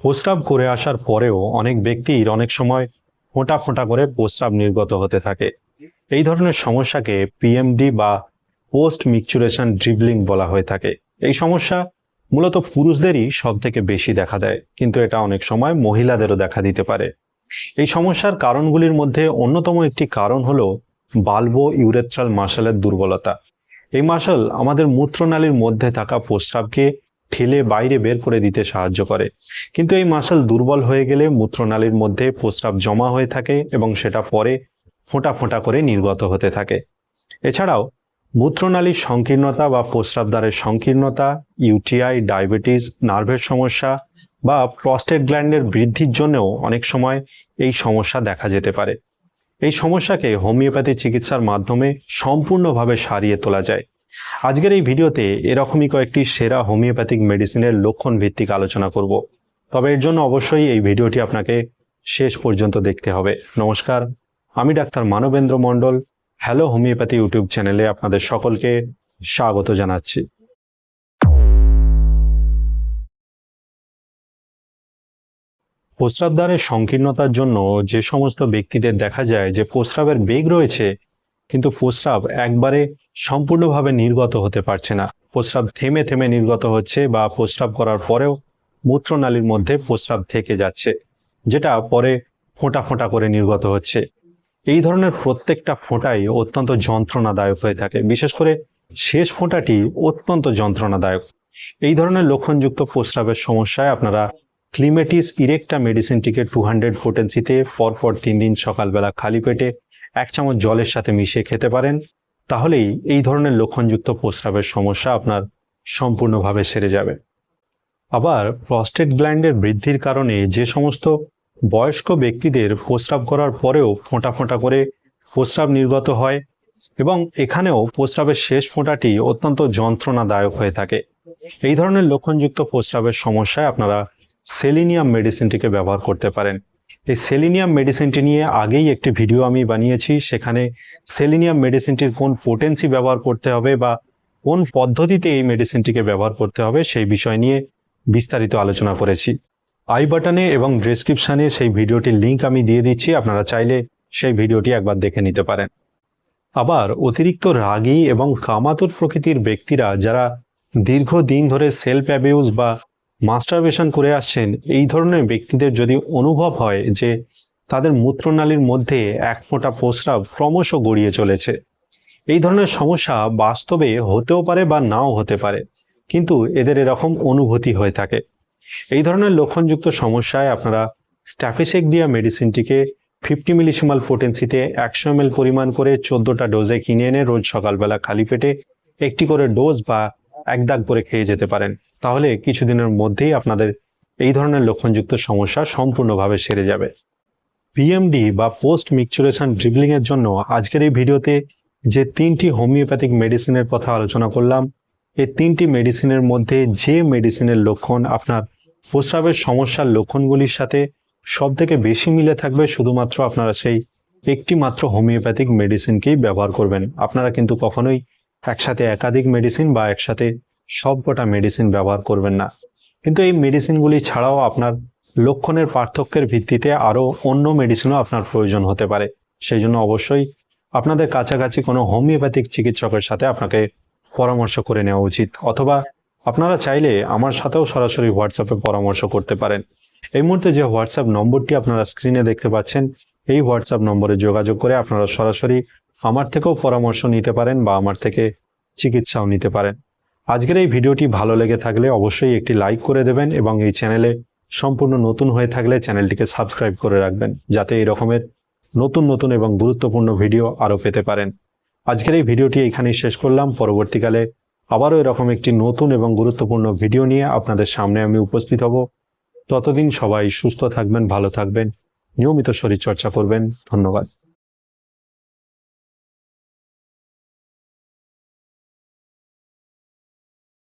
প্রস্রাব করে আসার পরেও অনেক ব্যক্তির অনেক সময় ফোঁটা ফোঁটা করে প্রস্রাব নির্গত হতে থাকে। এই ধরনের সমস্যাকে পিএমডি বা পোস্ট মিকচুরেশন ড্রিবলিং বলা হয়ে থাকে। এই সমস্যা মূলত পুরুষদেরই সব থেকে বেশি দেখা দেয়, কিন্তু এটা অনেক সময় মহিলাদেরও দেখা দিতে পারে। এই সমস্যার কারণগুলির মধ্যে অন্যতম একটি কারণ হলো বাল্বো ইউরেথ্রাল মাসেলের দুর্বলতা। এই মাসল আমাদের মূত্রনালীর মধ্যে থাকা প্রস্রাবকে ঠেলে বাইরে বের করে দিতে সাহায্য করে। কিন্তু এই মাসল দুর্বল হয়ে গেলে মূত্রনালীর মধ্যে প্রস্রাব জমা হয়ে থাকে এবং সেটা পরে ফোঁটা ফোঁটা করে নির্গত হতে থাকে। এছাড়াও, মূত্রনালীর সংকীর্ণতা বা প্রস্রাবদ্বারের সংকীর্ণতা, ইউটিআই, ডায়াবেটিস, নার্ভের সমস্যা বা প্রস্টেট গ্ল্যান্ডের বৃদ্ধির জন্যও অনেক সময় এই সমস্যা দেখা যেতে পারে। এই সমস্যাকে হোমিওপ্যাথি চিকিৎসার মাধ্যমে সম্পূর্ণভাবে সারিয়ে তোলা যায়। আজকের এই ভিডিওতে এরকমই কয়েকটি সেরা হোমিওপ্যাথিক মেডিসিনের লক্ষণ ভিত্তিক আলোচনা করব। তবে এর জন্য অবশ্যই এই ভিডিওটি আপনাকে শেষ পর্যন্ত দেখতে হবে। নমস্কার, আমি doctor Manabendra Mondal, hello homeopathy YouTube চ্যানেলে আপনাদের সকলকে স্বাগত জানাচ্ছি। প্রস্রাবদ্বারের সংকীর্ণতার জন্য যে সমস্ত ব্যক্তিদের দেখা যায় যে প্রস্রাবের বেগ রয়েছে, কিন্তু প্রস্রাব একবারে সম্পূর্ণভাবে নির্গত হতে পারছে না। প্রস্রাব থেমে থেমে নির্গত হচ্ছে বা প্রস্রাব করার পরেও মূত্রনালীর মধ্যে প্রস্রাব থেকে যাচ্ছে, যেটা পরে ফোঁটা ফোঁটা করে নির্গত হচ্ছে। এই ধরনের প্রত্যেকটা ফোঁটাই অত্যন্ত যন্ত্রণাদায়ক হয়ে থাকে। বিশেষ করে শেষ ফোঁটাটি অত্যন্ত যন্ত্রণাদায়ক। এই ধরনের লক্ষণযুক্ত প্রস্রাবের সমস্যায় আপনারা ক্লিমেটিস ইরেক্টা মেডিসিনটিকে টু হান্ড্রেড পোটেন্সিতে পরপর তিন দিন সকালবেলা খালি পেটে এক চামচ জলের সাথে মিশিয়ে খেতে পারেন। তাহলেই এই ধরনের লক্ষণযুক্ত প্রস্রাবের সমস্যা আপনার সম্পূর্ণভাবে সেরে যাবে। আবার প্রস্টেট গ্ল্যান্ডের বৃদ্ধির কারণে যে সমস্ত বয়স্ক ব্যক্তিদের প্রস্রাব করার পরেও ফোঁটা ফোঁটা করে প্রস্রাব নির্গত হয় এবং এখানেও প্রস্রাবের শেষ ফোঁটাটি অত্যন্ত যন্ত্রণাদায়ক হয়ে থাকে। এই ধরনের লক্ষণযুক্ত প্রস্রাবের সমস্যায় আপনারা সেলিনিয়াম মেডিসিনটিকে ব্যবহার করতে পারেন। এই সেলিনিয়াম মেডিসিনটি নিয়ে আগেই একটি ভিডিও আমি বানিয়েছি। সেখানে সেলিনিয়াম মেডিসিনটির কোন পোটেন্সি ব্যবহার করতে হবে বা কোন পদ্ধতিতে এই মেডিসিনটিকে ব্যবহার করতে হবে সেই বিষয় নিয়ে বিস্তারিত আলোচনা করেছি। আই বাটনে এবং ডেসক্রিপশানে সেই ভিডিওটির লিঙ্ক আমি দিয়ে দিচ্ছি। আপনারা চাইলে সেই ভিডিওটি একবার দেখে নিতে পারেন। আবার অতিরিক্ত রাগী এবং কামাতুর প্রকৃতির ব্যক্তিরা যারা দীর্ঘদিন ধরে সেলফ অ্যাবিউজ বা মাস্টারবেশন করে আসছেন, এই ধরনের ব্যক্তিদের যদি অনুভব হয় যে তাদের মূত্রনালীর মধ্যে এক ফোঁটা প্রস্রাব ক্রমশ গড়িয়ে চলেছে, এই ধরনের সমস্যা বাস্তবে হতেও পারে বা নাও হতে পারে, কিন্তু এদের এরকম অনুভূতি হয়ে থাকে। এই ধরনের লক্ষণযুক্ত সমস্যায় আপনারা স্ট্যাফিসেকডিয়া মেডিসিনটিকে ফিফটি মিলিসিমাল পোটেন্সিতে একশো এম পরিমাণ করে চোদ্দোটা ডোজে কিনে এনে রোজ সকালবেলা খালি পেটে একটি করে ডোজ বা এক দাগ করে খেয়ে যেতে পারেন। তাহলে কিছুদিনের মধ্যেই আপনাদের এই ধরনের লক্ষণযুক্ত সমস্যা সম্পূর্ণভাবে সেরে যাবে। পিএমডি বা পোস্ট মিকচুরেশন ড্রিবলিং এর জন্য আজকের এই ভিডিওতে যে তিনটি হোমিওপ্যাথিক মেডিসিনের কথা আলোচনা করলাম, এই তিনটি মেডিসিনের মধ্যে যে মেডিসিনের লক্ষণ আপনার প্রস্রাবের সমস্যার লক্ষণগুলির সাথে সব থেকে বেশি মিলে থাকবে শুধুমাত্র আপনারা সেই একটি মাত্র হোমিওপ্যাথিক মেডিসিনকেই ব্যবহার করবেন। আপনারা কিন্তু কখনোই একসাথে একাধিক মেডিসিন বা একসাথে সবকটা মেডিসিন ব্যবহার করবেন না। কিন্তু এই মেডিসিনগুলি ছাড়াও আপনার লক্ষণের পার্থক্যের ভিত্তিতে আরও অন্য মেডিসিনও আপনার প্রয়োজন হতে পারে। সেই জন্য অবশ্যই আপনাদের কাছাকাছি কোনো হোমিওপ্যাথিক চিকিৎসকের সাথে আপনাকে পরামর্শ করে নেওয়া উচিত। অথবা আপনারা চাইলে আমার সাথেও সরাসরি হোয়াটসঅ্যাপে পরামর্শ করতে পারেন। এই মুহূর্তে যে হোয়াটসঅ্যাপ নম্বরটি আপনারা স্ক্রিনে দেখতে পাচ্ছেন, এই হোয়াটসঅ্যাপ নম্বরে যোগাযোগ করে আপনারা সরাসরি আমার থেকেও পরামর্শ নিতে পারেন বা আমার থেকে চিকিৎসাও নিতে পারেন। আজকের এই ভিডিওটি ভালো লেগে থাকলে অবশ্যই একটি লাইক করে দেবেন এবং এই চ্যানেলে সম্পূর্ণ নতুন হয়ে থাকলে চ্যানেলটিকে সাবস্ক্রাইব করে রাখবেন, যাতে এই রকমের নতুন নতুন এবং গুরুত্বপূর্ণ ভিডিও আরও পেতে পারেন। আজকের এই ভিডিওটি এখানেই শেষ করলাম। পরবর্তীকালে আবারও এরকম একটি নতুন এবং গুরুত্বপূর্ণ ভিডিও নিয়ে আপনাদের সামনে আমি উপস্থিত হব। ততদিন সবাই সুস্থ থাকবেন, ভালো থাকবেন। নিয়মিত শরীরচর্চা করবেন। ধন্যবাদ।